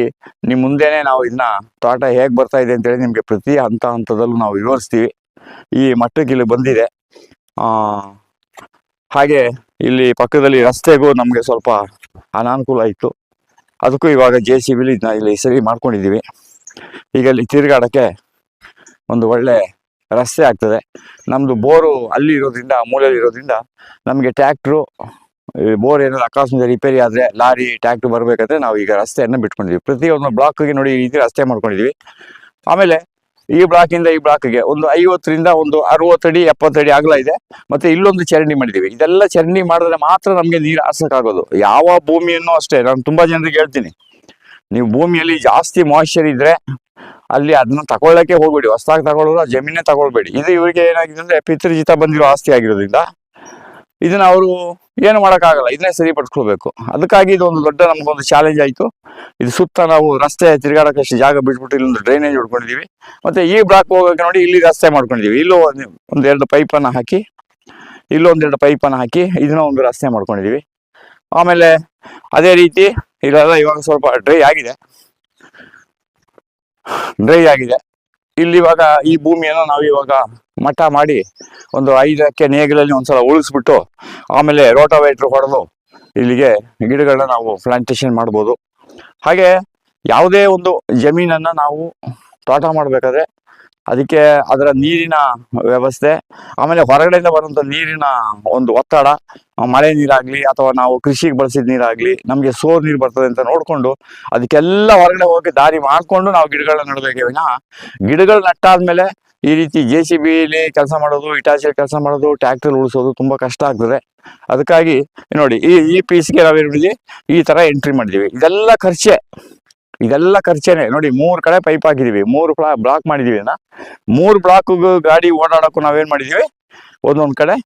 ನಿಮ್ಮ ಮುಂದೆನೆ ನಾವು ಇದನ್ನ ತೋಟ ಹೇಗೆ ಬರ್ತಾ ಇದೆ ಅಂತೇಳಿ ನಿಮಗೆ ಪ್ರತಿ ಹಂತ ಹಂತದಲ್ಲೂ ನಾವು ವಿವರಿಸ್ತೀವಿ. ಈ ಮಟ್ಟಕ್ಕೆ ಇಲ್ಲಿ ಬಂದಿದೆ ಹಾಗೆ ಇಲ್ಲಿ ಪಕ್ಕದಲ್ಲಿ ರಸ್ತೆಗೂ ನಮಗೆ ಸ್ವಲ್ಪ ಅನಾನುಕೂಲ ಇತ್ತು. ಅದಕ್ಕೂ ಇವಾಗ ಜೆ ಸಿ ಬಿಲಿ ಇದನ್ನ ಇಲ್ಲಿ ಸರಿ ಮಾಡ್ಕೊಂಡಿದ್ದೀವಿ. ಈಗ ಇಲ್ಲಿ ತಿರುಗಾಡೋಕ್ಕೆ ಒಂದು ಒಳ್ಳೆ ರಸ್ತೆ ಆಗ್ತದೆ. ನಮ್ಮದು ಬೋರು ಅಲ್ಲಿ ಇರೋದ್ರಿಂದ, ಮೂಲೆಯಲ್ಲಿ ಇರೋದ್ರಿಂದ ನಮಗೆ ಟ್ಯಾಕ್ಟ್ರು ಬೋರ್ ಏನಾದ್ರು ಅಕಸ್ಮಾತ್ ರಿಪೇರಿ ಆದರೆ ಲಾರಿ ಟ್ಯಾಕ್ಟ್ರು ಬರಬೇಕಾದ್ರೆ ನಾವು ಈಗ ರಸ್ತೆಯನ್ನು ಬಿಟ್ಕೊಂಡಿದ್ದೀವಿ. ಪ್ರತಿಯೊಂದು ಬ್ಲಾಕ್ಗೆ ನೋಡಿ ಈ ರೀತಿ ರಸ್ತೆ ಮಾಡ್ಕೊಂಡಿದ್ದೀವಿ. ಆಮೇಲೆ ಈ ಬ್ಲಾಕ್ ಇಂದ ಈ ಬ್ಲಾಕ್ಗೆ ಒಂದು ಐವತ್ತರಿಂದ ಒಂದು ಅರವತ್ತಡಿ, ಎಪ್ಪತ್ತಡಿ ಅಗಲ ಇದೆ. ಮತ್ತೆ ಇಲ್ಲೊಂದು ಚರಂಡಿ ಮಾಡಿದೀವಿ ಇದೆಲ್ಲ ಚರಂಡಿ ಮಾಡಿದ್ರೆ ಮಾತ್ರ ನಮಗೆ ನೀರು ಆಗೋದು ಯಾವ ಭೂಮಿಯನ್ನು ಅಷ್ಟೇ. ನಾನು ತುಂಬಾ ಜನರಿಗೆ ಹೇಳ್ತೀನಿ. ನೀವು ಭೂಮಿಯಲ್ಲಿ ಜಾಸ್ತಿ ಮಾಯಿಶ್ಚರ್ ಇದ್ರೆ ಅಲ್ಲಿ ಅದನ್ನ ತಗೊಳ್ಳಕ್ಕೆ ಹೋಗ್ಬೇಡಿ. ಹೊಸದಾಗಿ ತಗೊಳ್ಳೋರು ಜಮೀನೇ ತಗೊಳ್ಬೇಡಿ. ಇದು ಇವರಿಗೆ ಏನಾಗಿದೆ ಅಂದ್ರೆ ಪಿತೃಜಿತ ಬಂದಿರೋ ಆಸ್ತಿ ಆಗಿರೋದ್ರಿಂದ ಇದನ್ನ ಅವರು ಏನು ಮಾಡೋಕ್ಕಾಗಲ್ಲ, ಇದನ್ನೇ ಸರಿಪಡಿಸ್ಕೊಳ್ಬೇಕು. ಅದಕ್ಕಾಗಿ ಇದೊಂದು ದೊಡ್ಡ ನಮಗೊಂದು ಚಾಲೆಂಜ್ ಆಯಿತು. ಇದು ಸುತ್ತ ನಾವು ರಸ್ತೆ ತಿರುಗಾಡೋಕಷ್ಟು ಜಾಗ ಬಿಟ್ಬಿಟ್ಟು ಇಲ್ಲೊಂದು ಡ್ರೈನೇಜ್ ಹೊಡ್ಕೊಂಡಿದೀವಿ. ಮತ್ತೆ ಈ ಬ್ಲಾಕ್ ಹೋಗೋಕೆ ನೋಡಿ ಇಲ್ಲಿ ರಸ್ತೆ ಮಾಡ್ಕೊಂಡಿದೀವಿ. ಇಲ್ಲೂ ಒಂದು ಒಂದೆರಡು ಪೈಪನ್ನು ಹಾಕಿ ಇಲ್ಲೂ ಒಂದೆರಡು ಪೈಪನ್ನು ಹಾಕಿ ಇದನ್ನ ಒಂದು ರಸ್ತೆ ಮಾಡ್ಕೊಂಡಿದೀವಿ. ಆಮೇಲೆ ಅದೇ ರೀತಿ ಇಲ್ಲೆಲ್ಲ ಇವಾಗ ಸ್ವಲ್ಪ ಡ್ರೈ ಆಗಿದೆ. ಡ್ರೈ ಆಗಿದೆ. ಇಲ್ಲಿ ಇವಾಗ ಈ ಭೂಮಿಯನ್ನು ನಾವು ಇವಾಗ ಮಠ ಮಾಡಿ ಒಂದು ಐದಕ್ಕೆ ನೇಗಿಲಲ್ಲಿ ಒಂದ್ಸಲ ಉಳಿಸ್ಬಿಟ್ಟು ಆಮೇಲೆ ರೋಟೋವೇಟ್ರ್ ಹೊಡೆದು ಇಲ್ಲಿಗೆ ಗಿಡಗಳನ್ನ ನಾವು ಪ್ಲಾಂಟೇಶನ್ ಮಾಡ್ಬೋದು. ಹಾಗೆ ಯಾವುದೇ ಒಂದು ಜಮೀನನ್ನ ನಾವು ತೋಟ ಮಾಡಬೇಕಾದ್ರೆ ಅದಕ್ಕೆ ಅದರ ನೀರಿನ ವ್ಯವಸ್ಥೆ, ಆಮೇಲೆ ಹೊರಗಡೆಯಿಂದ ಬರುವಂಥ ನೀರಿನ ಒಂದು ಒತ್ತಡ, ಮಳೆ ನೀರಾಗ್ಲಿ ಅಥವಾ ನಾವು ಕೃಷಿಗೆ ಬಳಸಿದ ನೀರಾಗ್ಲಿ ನಮಗೆ ಸೋರ್ ನೀರು ಬರ್ತದೆ ಅಂತ ನೋಡ್ಕೊಂಡು ಅದಕ್ಕೆಲ್ಲ ಹೊರಗಡೆ ಹೋಗಿ ದಾರಿ ಮಾಡ್ಕೊಂಡು ನಾವು ಗಿಡಗಳನ್ನ ನೆಡಬೇಕೇ ಗಿಡಗಳು ನಟ್ಟಾದ್ಮೇಲೆ ಈ ರೀತಿ ಜೆ ಸಿ ಬಿಲಿ ಕೆಲಸ ಮಾಡೋದು ಇಟಾಚಿಯಲ್ಲಿ ಕೆಲಸ ಮಾಡೋದು, ಟ್ರ್ಯಾಕ್ಟರ್ ಉಳಿಸೋದು ತುಂಬಾ ಕಷ್ಟ ಆಗ್ತದೆ. ಅದಕ್ಕಾಗಿ ನೋಡಿ ಈ ಈ ಪೀಸ್ಗೆ ನಾವೇನು ಈ ತರ ಎಂಟ್ರಿ ಮಾಡಿದೀವಿ. ಇದೆಲ್ಲ ಖರ್ಚೆ. ಇದೆಲ್ಲ ಖರ್ಚೇನೆ. ನೋಡಿ, ಮೂರ್ ಕಡೆ ಪೈಪ್ ಹಾಕಿದೀವಿ. ಮೂರು ಬ್ಲಾಕ್ ಮಾಡಿದೀವಿ ಮೂರು ಬ್ಲಾಕ್ ಗಾಡಿ ಓಡಾಡಕ್ಕೂ ನಾವೇನ್ ಮಾಡಿದೀವಿ? ಒಂದೊಂದ್ ಕಡೆ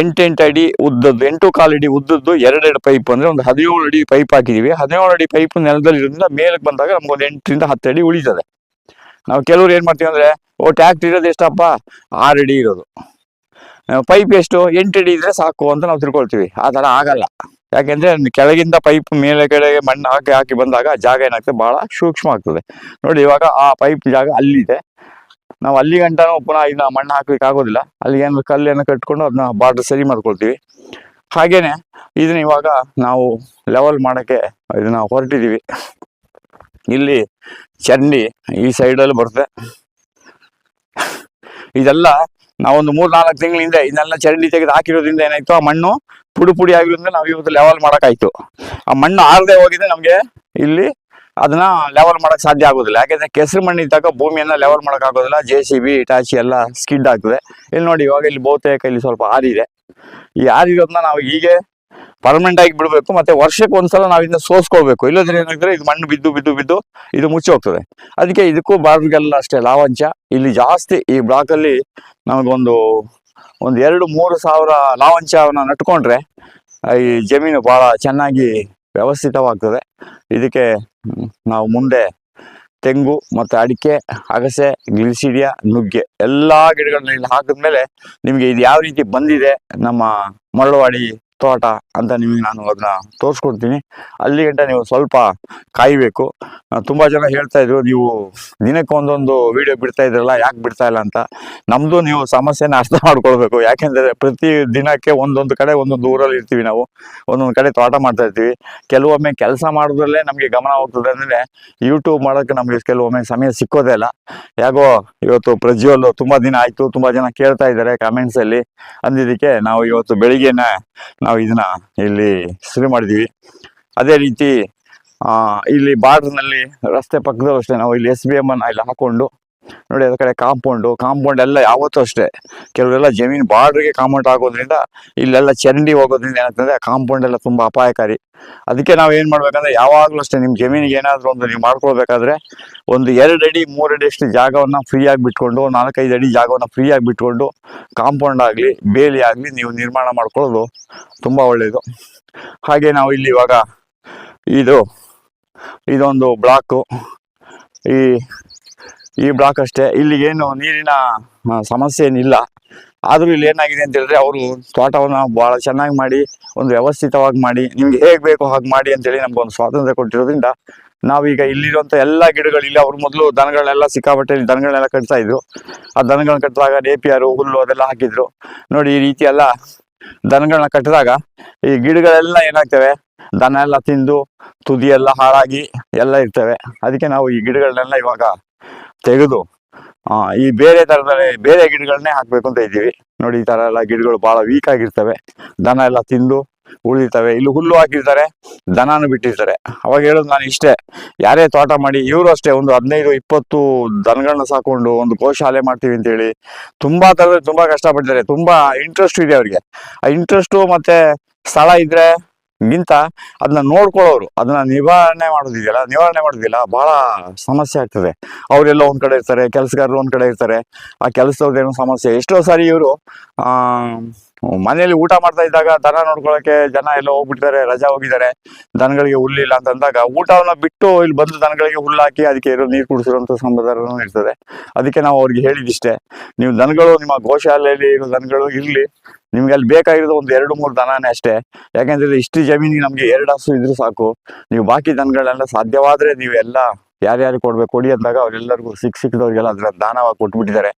ಎಂಟೆಂಟು ಅಡಿ ಉದ್ದದ್ದು, ಎಂಟು ಕಾಲು ಅಡಿ ಉದ್ದದ್ದು ಎರಡೆರಡು ಪೈಪ್ ಅಂದ್ರೆ ಒಂದು ಹದಿನೇಳು ಅಡಿ ಪೈಪ್ ಹಾಕಿದೀವಿ. ಹದಿನೇಳು ಅಡಿ ಪೈಪ್ ನೆಲದಲ್ಲಿ ಇರೋದ್ರಿಂದ ಮೇಲಕ್ಕೆ ಬಂದಾಗ ನಮ್ಗೆ ಒಂದು ಎಂಟರಿಂದ ಹತ್ತು ಅಡಿ ಉಳಿತದೆ. ನಾವು ಕೆಲವ್ರು ಏನ್ ಮಾಡ್ತೀವಿ ಅಂದ್ರೆ, ಓ ಟ್ಯಾಕ್ಟ್ ಇರೋದು ಎಷ್ಟಪ್ಪ? ಆರು ಅಡಿ ಇರೋದು. ಪೈಪ್ ಎಷ್ಟು? ಎಂಟು ಅಡಿ ಇದ್ರೆ ಸಾಕು ಅಂತ ನಾವು ತಿಳ್ಕೊಳ್ತೀವಿ. ಆ ಥರ ಆಗಲ್ಲ. ಯಾಕೆಂದ್ರೆ ಕೆಳಗಿಂದ ಪೈಪ್ ಮೇಲೆ ಕೆಳಗೆ ಮಣ್ಣು ಹಾಕಿ ಹಾಕಿ ಬಂದಾಗ ಜಾಗ ಏನಾಗ್ತದೆ? ಬಹಳ ಸೂಕ್ಷ್ಮ ಆಗ್ತದೆ. ನೋಡಿ ಇವಾಗ ಆ ಪೈಪ್ ಜಾಗ ಅಲ್ಲಿದೆ. ನಾವು ಅಲ್ಲಿ ಗಂಟನೂ ಪುನಃ ಮಣ್ಣು ಹಾಕ್ಲಿಕ್ಕೆ ಆಗೋದಿಲ್ಲ. ಅಲ್ಲಿ ಏನು ಕಲ್ಲನ್ನು ಕಟ್ಕೊಂಡು ಅದನ್ನ ಬಾರ್ಡರ್ ಸರಿ ಮಾಡ್ಕೊಳ್ತೀವಿ. ಹಾಗೇನೆ ಇದನ್ನ ಇವಾಗ ನಾವು ಲೆವೆಲ್ ಮಾಡಕ್ಕೆ ಇದನ್ನ ಹೊರಟಿದೀವಿ. ಇಲ್ಲಿ ಚಂಡಿ ಈ ಸೈಡಲ್ಲಿ ಬರುತ್ತೆ ಇದೆಲ್ಲ ನಾವೊಂದು ಮೂರ್ ನಾಲ್ಕು ತಿಂಗಳಿಂದ ಇದನ್ನೆಲ್ಲ ಚರಂಡಿ ತೆಗೆದು ಹಾಕಿರೋದ್ರಿಂದ ಏನಾಯ್ತು? ಆ ಮಣ್ಣು ಪುಡಿ ಪುಡಿ ಆಗಿರೋದ್ರಿಂದ ನಾವು ಇವತ್ತು ಲೆವೆಲ್ ಮಾಡೋಕ್ಕಾಯ್ತು. ಆ ಮಣ್ಣು ಆರದೆ ಹೋಗಿದೆ ನಮಗೆ ಇಲ್ಲಿ. ಅದನ್ನ ಲೆವೆಲ್ ಮಾಡಕ್ ಸಾಧ್ಯ ಆಗೋದಿಲ್ಲ. ಯಾಕಂದ್ರೆ ಕೆಸರು ಮಣ್ಣು ಇದ್ದಾಗ ಭೂಮಿಯನ್ನ ಲೆವೆಲ್ ಮಾಡಕ್ ಆಗೋದಿಲ್ಲ. ಜೆ ಸಿ ಬಿ ಇಟಾಚಿ ಎಲ್ಲ ಸ್ಕಿಡ್ ಆಗ್ತದೆ. ಇಲ್ಲಿ ನೋಡಿ ಇವಾಗ ಇಲ್ಲಿ ಬಹುತೇಕ ಇಲ್ಲಿ ಸ್ವಲ್ಪ ಆರಿದೆ. ಈ ಆರಿರೋದನ್ನ ನಾವು ಹೀಗೆ ಪರ್ಮನೆಂಟ್ ಆಗಿ ಬಿಡಬೇಕು. ಮತ್ತೆ ವರ್ಷಕ್ಕೆ ಒಂದ್ಸಲ ನಾವು ಇದನ್ನ ಸೋಸ್ಕೋಬೇಕು ಇಲ್ಲದ್ರೆ ಏನಾಗ್ತದೆ? ಇದು ಮಣ್ಣು ಬಿದ್ದು ಬಿದ್ದು ಬಿದ್ದು ಇದು ಮುಚ್ಚಿ ಹೋಗ್ತದೆ. ಅದಕ್ಕೆ ಇದಕ್ಕೂ ಬಾರ್ಗೆಲ್ಲ ಅಷ್ಟೇ ಲಾವಂಚ ಇಲ್ಲಿ ಜಾಸ್ತಿ ಈ ಬ್ಲಾಕ್ ಅಲ್ಲಿ ನಮಗೊಂದು ಒಂದು ಎರಡು ಮೂರು ಸಾವಿರ ಲಾವಂಚವನ್ನು ನಟ್ಕೊಂಡ್ರೆ ಈ ಜಮೀನು ಬಹಳ ಚೆನ್ನಾಗಿ ವ್ಯವಸ್ಥಿತವಾಗ್ತದೆ. ಇದಕ್ಕೆ ನಾವು ಮುಂದೆ ತೆಂಗು ಮತ್ತು ಅಡಿಕೆ, ಅಗಸೆ, ಗಿಲ್ಸಿಡಿಯ, ನುಗ್ಗೆ ಎಲ್ಲ ಗಿಡಗಳನ್ನ ಇಲ್ಲಿ ಹಾಕಿದ್ಮೇಲೆ ನಿಮಗೆ ಇದು ಯಾವ ರೀತಿ ಬಂದಿದೆ ನಮ್ಮ ಮರಳವಾಡಿ ತೋಟ ಅಂತ ನಿಮಗೆ ನಾನು ಅದನ್ನ ತೋರಿಸ್ಕೊಡ್ತೀನಿ. ಅಲ್ಲಿ ಗಂಟ ನೀವು ಸ್ವಲ್ಪ ಕಾಯಬೇಕು. ತುಂಬ ಜನ ಹೇಳ್ತಾ ಇದ್ರು, ನೀವು ದಿನಕ್ಕೆ ಒಂದೊಂದು ವಿಡಿಯೋ ಬಿಡ್ತಾ ಇದ್ರಲ್ಲ, ಯಾಕೆ ಬಿಡ್ತಾ ಇಲ್ಲ ಅಂತ. ನಮ್ದು ನೀವು ಸಮಸ್ಯೆನ ಅರ್ಥ (laughs) ಮಾಡ್ಕೊಳ್ಬೇಕು. ಯಾಕೆಂದರೆ ಪ್ರತಿ ದಿನಕ್ಕೆ ಒಂದೊಂದು ಕಡೆ ಒಂದೊಂದು ಊರಲ್ಲಿ ಇರ್ತೀವಿ ನಾವು. ಒಂದೊಂದು ಕಡೆ ತೋಟ ಮಾಡ್ತಾ ಇರ್ತೀವಿ. ಕೆಲವೊಮ್ಮೆ ಕೆಲಸ ಮಾಡೋದ್ರಲ್ಲೇ ನಮಗೆ ಗಮನ ಹೋಗ್ತದೆ ಅಂದರೆ ಯೂಟ್ಯೂಬ್ ಮಾಡೋಕ್ಕೆ ನಮಗೆ ಕೆಲವೊಮ್ಮೆ ಸಮಯ ಸಿಕ್ಕೋದೇ ಇಲ್ಲ. ಯಾಕೋ ಇವತ್ತು ಪ್ರಜ್ವಲ್ ತುಂಬಾ ದಿನ ಆಯ್ತು. ತುಂಬಾ ಜನ ಕೇಳ್ತಾ ಇದ್ದಾರೆ ಕಮೆಂಟ್ಸಲ್ಲಿ ಅಂದಿದ್ದಕ್ಕೆ ನಾವು ಇವತ್ತು ಬೆಳಿಗ್ಗೆನೆ ನಾವು ಇದನ್ನ ಇಲ್ಲಿ ಶುರು ಮಾಡಿದೀವಿ. ಅದೇ ರೀತಿ ಇಲ್ಲಿ ಬಾರ್ಡರ್ನಲ್ಲಿ ರಸ್ತೆ ಪಕ್ಕದಲ್ಲೂ ಅಷ್ಟೇ ನಾವು ಇಲ್ಲಿ ಎಸ್ ಬಿ ಎಂ ಅನ್ನ ಇಲ್ಲಿ ಹಾಕೊಂಡು ನೋಡಿ, ಅದ ಕಡೆ ಕಾಂಪೌಂಡು ಕಾಂಪೌಂಡ್ ಎಲ್ಲ ಯಾವತ್ತೂ ಅಷ್ಟೇ. ಕೆಲವರೆಲ್ಲ ಜಮೀನು ಬಾರ್ಡ್ರಿಗೆ ಕಾಂಪೌಂಡ್ ಆಗೋದ್ರಿಂದ ಇಲ್ಲೆಲ್ಲ ಚರಂಡಿ ಹೋಗೋದ್ರಿಂದ ಏನಾಗ್ತದೆ ಕಾಂಪೌಂಡ್ ಎಲ್ಲ ತುಂಬಾ ಅಪಾಯಕಾರಿ. ಅದಕ್ಕೆ ನಾವು ಏನು ಮಾಡ್ಬೇಕಂದ್ರೆ, ಯಾವಾಗಲೂ ಅಷ್ಟೇ ನಿಮ್ಮ ಜಮೀನಿಗೆ ಏನಾದರೂ ಒಂದು ನೀವು ಮಾಡ್ಕೊಳ್ಬೇಕಾದ್ರೆ, ಒಂದು ಎರಡು ಅಡಿ, ಮೂರು ಅಡಿ ಅಷ್ಟು ಜಾಗವನ್ನ ಫ್ರೀ ಆಗಿ ಬಿಟ್ಕೊಂಡು, ನಾಲ್ಕೈದು ಅಡಿ ಜಾಗವನ್ನ ಫ್ರೀ ಆಗಿ ಬಿಟ್ಕೊಂಡು ಕಾಂಪೌಂಡ್ ಆಗಲಿ, ಬೇಲಿ ಆಗಲಿ ನೀವು ನಿರ್ಮಾಣ ಮಾಡ್ಕೊಳ್ಳೋದು ತುಂಬಾ ಒಳ್ಳೆಯದು ಹಾಗೆ ನಾವು ಇಲ್ಲಿ ಇವಾಗ, ಇದು, ಇದೊಂದು ಬ್ಲಾಕು ಈ ಈ ಬ್ಲಾಕ್ ಅಷ್ಟೇ. ಇಲ್ಲಿ ಏನು ನೀರಿನ ಸಮಸ್ಯೆ ಏನಿಲ್ಲ. ಆದರೂ ಇಲ್ಲಿ ಏನಾಗಿದೆ ಅಂತ ಹೇಳಿದ್ರೆ ಅವರು ತೋಟವನ್ನು ಭಾಳ ಚೆನ್ನಾಗಿ ಮಾಡಿ, ಒಂದು ವ್ಯವಸ್ಥಿತವಾಗಿ ಮಾಡಿ, ನಿಮ್ಗೆ ಹೇಗೆ ಬೇಕೋ ಹಾಗೆ ಮಾಡಿ ಅಂತೇಳಿ ಒಂದು ಸ್ವಾತಂತ್ರ್ಯ ಕೊಟ್ಟಿರೋದ್ರಿಂದ ನಾವೀಗ ಇಲ್ಲಿರುವಂಥ ಎಲ್ಲ ಗಿಡಗಳು, ಇಲ್ಲಿ ಅವ್ರು ಮೊದಲು ದನಗಳನ್ನೆಲ್ಲ ಸಿಕ್ಕಾಪಟ್ಟೆ ಇಲ್ಲಿ ದನಗಳನ್ನೆಲ್ಲ ಕಟ್ತಾ ಇದ್ರು. ಆ ದನಗಳನ್ನ ಕಟ್ಟಿದಾಗ ನೇಪಿಯರು, ಹುಲ್ಲು ಅದೆಲ್ಲ ಹಾಕಿದ್ರು. ನೋಡಿ, ಈ ರೀತಿ ಎಲ್ಲ ದನಗಳನ್ನ ಕಟ್ಟಿದಾಗ ಈ ಗಿಡಗಳೆಲ್ಲ ಏನಾಗ್ತವೆ? ದನ ಎಲ್ಲ ತಿಂದು ತುದಿ ಎಲ್ಲ ಹಾಳಾಗಿ ಎಲ್ಲ ಇರ್ತವೆ. ಅದಕ್ಕೆ ನಾವು ಈ ಗಿಡಗಳನ್ನೆಲ್ಲ ಇವಾಗ ತೆಗೆದು ಆ, ಈ ಬೇರೆ ತರದ ಬೇರೆ ಗಿಡಗಳನ್ನೇ ಹಾಕ್ಬೇಕು ಅಂತ ಇದ್ದೀವಿ. ನೋಡಿ ಈ ತರ ಎಲ್ಲ ಗಿಡಗಳು ಬಹಳ ವೀಕ್ ಆಗಿರ್ತವೆ. ದನ ಎಲ್ಲ ತಿಂದು ಉಳಿತವೆ. ಇಲ್ಲಿ ಹುಲ್ಲು ಹಾಕಿರ್ತಾರೆ ದನಾನು ಬಿಟ್ಟಿರ್ತಾರೆ. ಅವಾಗ ಹೇಳೋದು ನಾನು ಇಷ್ಟೇ. ಯಾರೇ ತೋಟ ಮಾಡಿ ಇವರು ಅಷ್ಟೇ ಒಂದು ಹದಿನೈದು ಇಪ್ಪತ್ತು ದನಗಳನ್ನ ಸಾಕೊಂಡು ಒಂದು ಗೋಶಾಲೆ ಮಾಡ್ತೀವಿ ಅಂತೇಳಿ ತುಂಬಾ ತರದ ತುಂಬಾ ಕಷ್ಟಪಡ್ತಾರೆ ತುಂಬಾ ಇಂಟ್ರೆಸ್ಟ್ ಇದೆ ಅವ್ರಿಗೆ. ಆ ಇಂಟ್ರೆಸ್ಟು ಮತ್ತೆ ಸ್ಥಳ ಇದ್ರೆ ಗಿಂತ ಅದನ್ನ ನೋಡ್ಕೊಳ್ಳೋರು, ಅದನ್ನ ನಿವಾರಣೆ ಮಾಡೋದಿದೆಯಲ್ಲ, ನಿವಾರಣೆ ಮಾಡೋದಿಲ್ಲ ಬಹಳ ಸಮಸ್ಯೆ ಆಗ್ತದೆ. ಅವರೆಲ್ಲ ಒಂದ್ ಕಡೆ ಇರ್ತಾರೆ, ಕೆಲಸಗಾರರು ಒಂದ್ ಕಡೆ ಇರ್ತಾರೆ, ಆ ಕೆಲಸದವ್ರದ್ದೇನೋ ಸಮಸ್ಯೆ. ಎಷ್ಟೋ ಸಾರಿ ಇವರು, ಆ ಮನೆಯಲ್ಲಿ ಊಟ ಮಾಡ್ತಾ ಇದ್ದಾಗ ದನ ನೋಡ್ಕೊಳಕ್ಕೆ ಜನ ಎಲ್ಲ ಹೋಗ್ಬಿಟ್ಟಿದ್ದಾರೆ, ರಜಾ ಹೋಗಿದ್ದಾರೆ, ದನಗಳಿಗೆ ಹುಲ್ಲಿಲ್ಲ ಅಂತ ಅಂದಾಗ ಊಟವನ್ನ ಬಿಟ್ಟು ಇಲ್ಲಿ ಬಂದು ದನಗಳಿಗೆ ಹುಲ್ಲು ಹಾಕಿ ಅದಕ್ಕೆ ಇರೋ ನೀರು ಕುಡಿಸಿರುವಂತ ಸಂಬಂಧನೂ ಇರ್ತದೆ. ಅದಕ್ಕೆ ನಾವು ಅವ್ರಿಗೆ ಹೇಳಿದಿಷ್ಟೇ, ನೀವು ದನಗಳು ನಿಮ್ಮ ಗೋಶಾಲೆಯಲ್ಲಿ ಇರೋ ದನಗಳು ಇರ್ಲಿ, ನಿಮ್ಗೆ ಅಲ್ಲಿ ಬೇಕಾಗಿರೋದು ಒಂದು ಎರಡು ಮೂರು ದನನೇ ಅಷ್ಟೇ, ಯಾಕೆಂದ್ರೆ ಇಷ್ಟು ಜಮೀನಿಗೆ ನಮ್ಗೆ ಎರಡು ಹಸು ಇದ್ರೂ ಸಾಕು, ನೀವು ಬಾಕಿ ದನಗಳೆಲ್ಲ ಸಾಧ್ಯವಾದ್ರೆ ನೀವೆಲ್ಲ ಯಾರ್ಯಾರು ಕೊಡ್ಬೇಕು ಕೊಡಿ ಅಂದಾಗ ಅವರೆಲ್ಲರಿಗೂ ಸಿಕ್ ಸಿಕ್ಕಿದವ್ರಿಗೆಲ್ಲ ಅದನ್ನ ದಾನವಾಗಿ ಕೊಟ್ಬಿಟ್ಟಿದ್ದಾರೆ.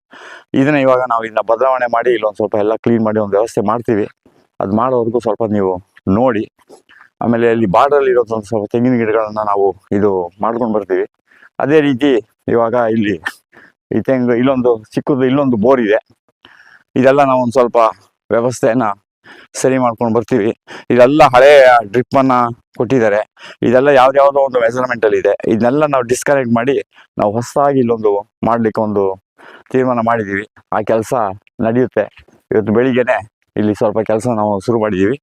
ಇದನ್ನ ಇವಾಗ ನಾವು ಇದನ್ನ ಬದಲಾವಣೆ ಮಾಡಿ ಇಲ್ಲೊಂದು ಸ್ವಲ್ಪ ಎಲ್ಲ ಕ್ಲೀನ್ ಮಾಡಿ ಒಂದು ವ್ಯವಸ್ಥೆ ಮಾಡ್ತೀವಿ. ಅದು ಮಾಡೋವರೆಗೂ ಸ್ವಲ್ಪ ನೀವು ನೋಡಿ. ಆಮೇಲೆ ಇಲ್ಲಿ ಬಾರ್ಡ್ರಲ್ಲಿ ಇರೋದು ಒಂದು ಸ್ವಲ್ಪ ತೆಂಗಿನ ಗಿಡಗಳನ್ನ ನಾವು ಇದು ಮಾಡ್ಕೊಂಡು ಬರ್ತೀವಿ. ಅದೇ ರೀತಿ ಇವಾಗ ಇಲ್ಲಿ ಈ ತೆಂಗು ಇಲ್ಲೊಂದು ಚಿಕ್ಕದು ಇಲ್ಲೊಂದು ಬೋರ್ ಇದೆ ಇದೆಲ್ಲ ನಾವು ಒಂದು ಸ್ವಲ್ಪ ವ್ಯವಸ್ಥೆಯನ್ನ ಸರಿ ಮಾಡ್ಕೊಂಡು ಬರ್ತೀವಿ. ಇದೆಲ್ಲ ಹಳೆ ಡ್ರಿಪ್ ಅನ್ನ ಕೊಟ್ಟಿದ್ದಾರೆ. ಇದೆಲ್ಲ ಯಾವ್ದ್ಯಾವ್ದೋ ಒಂದು ಮೆಜರ್ಮೆಂಟ್ ಅಲ್ಲಿ ಇದೆ. ಇದನ್ನೆಲ್ಲ ನಾವು ಡಿಸ್ಕನೆಕ್ಟ್ ಮಾಡಿ ನಾವು ಹೊಸದಾಗಿ ಇಲ್ಲೊಂದು ಮಾಡ್ಲಿಕ್ಕೆ ಒಂದು ತೀರ್ಮಾನ ಮಾಡಿದೀವಿ. ಆ ಕೆಲಸ ನಡೆಯುತ್ತೆ. ಇವತ್ತು ಬೆಳಿಗ್ಗೆನೆ ಇಲ್ಲಿ ಸ್ವಲ್ಪ ಕೆಲಸ ನಾವು ಶುರು ಮಾಡಿದೀವಿ.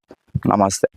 ನಮಸ್ತೆ.